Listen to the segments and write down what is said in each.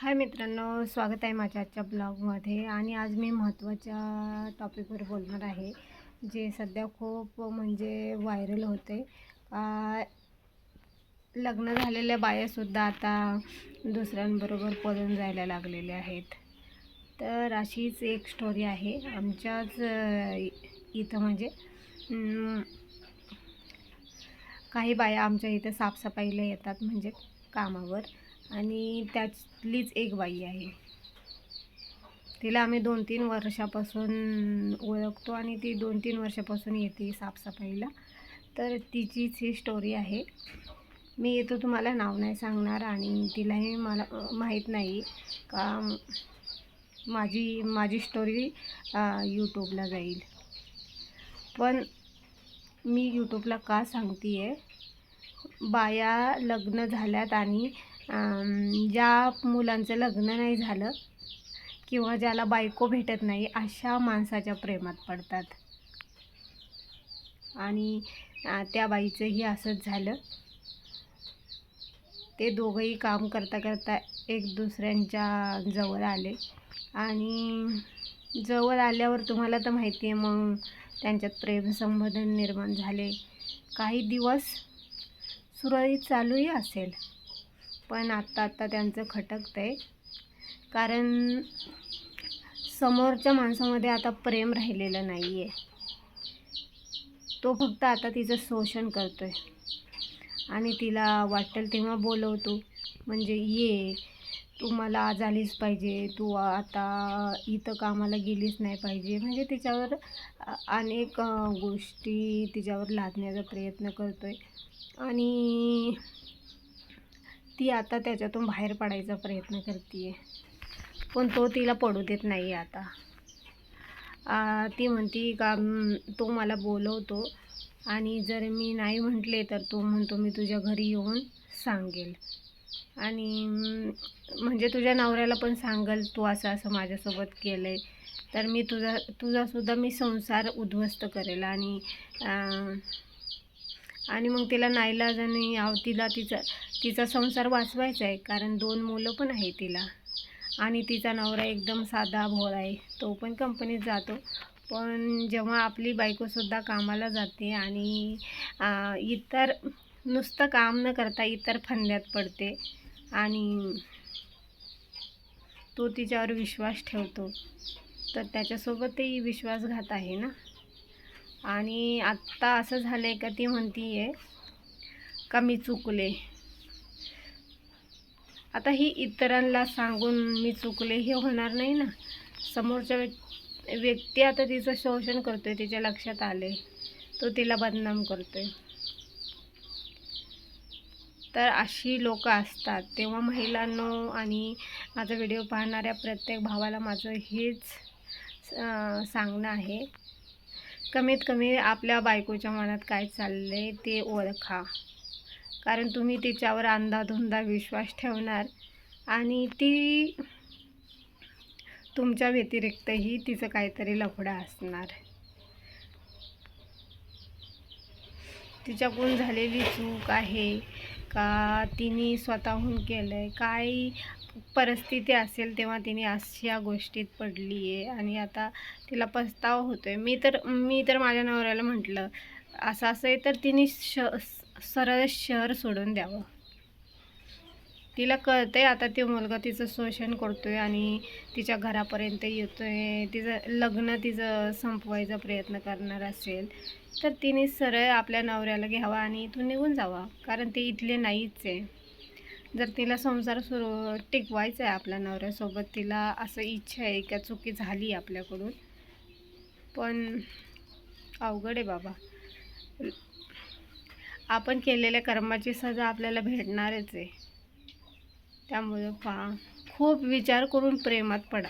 हाय मित्रांनो स्वागत आहे माझ्या आजच्या ब्लॉगमध्ये. आणि आज मी महत्त्वाच्या टॉपिकवर बोलणार आहे जे सध्या खूप म्हणजे व्हायरल होते. लग्न झालेल्या बायासुद्धा आता दुसऱ्यांबरोबर पळून जायला लागलेल्या आहेत. तर अशीच एक स्टोरी आहे. आमच्याच इथं म्हणजे काही बाया आमच्या इथं साफसफाईला येतात म्हणजे कामावर. आणि त्यातलीच एक बाई आहे. तिला आम्ही दोन तीन वर्षापासून ओळखतो आणि ती दोन तीन वर्षापासून येते साफसफाईला. तर तिचीच ही स्टोरी आहे. मी येतो तुम्हाला नाव नाही सांगणार आणि तिलाही मला माहीत नाही का माझी माझी स्टोरी यूट्यूबला जाईल. पण मी यूट्यूबला का सांगते आहे बाया लग्न झाल्यात आणि ज्या मुलांचं लग्न नाही झालं किंवा ज्याला बायको भेटत नाही अशा माणसाच्या प्रेमात पडतात. आणि त्या बाईचंही असंच झालं. ते दोघंही काम करता करता एक दुसऱ्यांच्या जवळ आले. आणि जवळ आल्यावर तुम्हाला तर माहिती आहे मग त्यांच्यात प्रेमसंबंधन निर्माण झाले. काही दिवस सुरळीत चालूही असेल. पण आत्ता आत्ता त्यांचं खटकतं आहे कारण समोरच्या माणसामध्ये आता प्रेम राहिलेलं नाही आहे तो फक्त आता तिचं शोषण करतो आहे आणि तिला वाटेल तेव्हा बोलवतो. म्हणजे ये तू मला आज आलीच पाहिजे तू आता इथं कामाला गेलीच नाही पाहिजे. म्हणजे तिच्यावर अनेक गोष्टी तिच्यावर लादण्याचा प्रयत्न करतो आहे आणि ती आता त्याच्यातून बाहेर पडायचा प्रयत्न करते पण तो तिला पडू देत नाही आता. आ, ती म्हणती का तो मला बोलवतो आणि जर मी नाही म्हटले तर तो म्हणतो मी तुझ्या घरी येऊन सांगेल. आणि म्हणजे तुझ्या नवऱ्याला पण सांगेल तू असं असं माझ्यासोबत केलं आहे तर मी तुझा तुझासुद्धा मी संसार उद्ध्वस्त करेल आणि आणि मग तिला नाईलाजाने आव तिला तिचा तिचा संसार वाचवायचा आहे कारण दोन मुलं पण आहे तिला. आणि तिचा नवरा एकदम साधा भोळा आहे तो पण कंपनीत जातो. पण जेव्हा आपली बायकोसुद्धा कामाला जाते आणि इतर नुसतं काम न करता इतर फंद्यात पडते आणि तो तिच्यावर विश्वास ठेवतो. तर त्याच्यासोबतही विश्वासघात आहे ना? आणि आत्ता असं झालं आहे का ती म्हणती आहे का मी चुकले? आता ही इतरांना सांगून मी चुकले हे होणार नाही ना? समोरच्या व्यक्ती आता तिचं शोषण करतोय तिच्या लक्षात आले तो तिला बदनाम करतोय. तर अशी लोक असतात. तेव्हा महिलांनो आणि माझा व्हिडिओ पाहणाऱ्या प्रत्येक भावाला माझं हेच सांगणं आहे. कमीत कमी आपल्या बायकोच्या मनात काय चाललंय ते ओळखा. कारण तुम्ही तिच्यावर अंधाधुंदा विश्वास ठेवणार आणि ती तुमच्या व्यतिरिक्तही तिचं काहीतरी लफडा असणार. तिच्याकडून झालेली चूक आहे का तिने स्वतःहून केलं आहे काय परिस्थिती असेल तेव्हा तिने अशा गोष्टीत पडली आहे आणि आता तिला पस्तावा होतोय. मी तर मी तर माझ्या नवऱ्याला म्हटलं असं असं आहे तर तिने श सरळ शहर सोडून द्यावं. तिला कळते आता ते मुलगा तिचं शोषण करतोय आणि तिच्या घरापर्यंत येतोय. तिचं लग्न तिचं संपवायचा प्रयत्न करणार असेल तर तिने सरळ आपल्या नवऱ्याला घ्यावा आणि इथून निघून जावा कारण ते इथले नाहीच आहे. जर तिला संसार सुरू टिकवायचा आहे आपल्या नवऱ्यासोबत तिला असं इच्छा आहे का चुकी झाली आपल्याकडून. पण अवघड आहे बाबा. आपण केलेल्या कर्माची सजा आपल्याला भेटणारच आहे. त्यामुळं पहा खूप विचार करून प्रेमात पडा.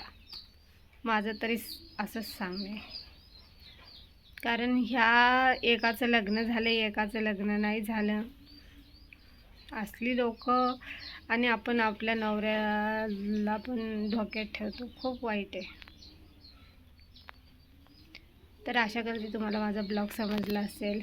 माझं तरी असंच सांगणे कारण ह्या एकाचं लग्न झालं एकाचं लग्न नाही झालं. असली लोक आणि आपण आपल्या नवऱ्याला पण धोक्यात ठेवतो. खूप वाईट आहे. तर आशा करते तुम्हाला माझा ब्लॉग समजला असेल.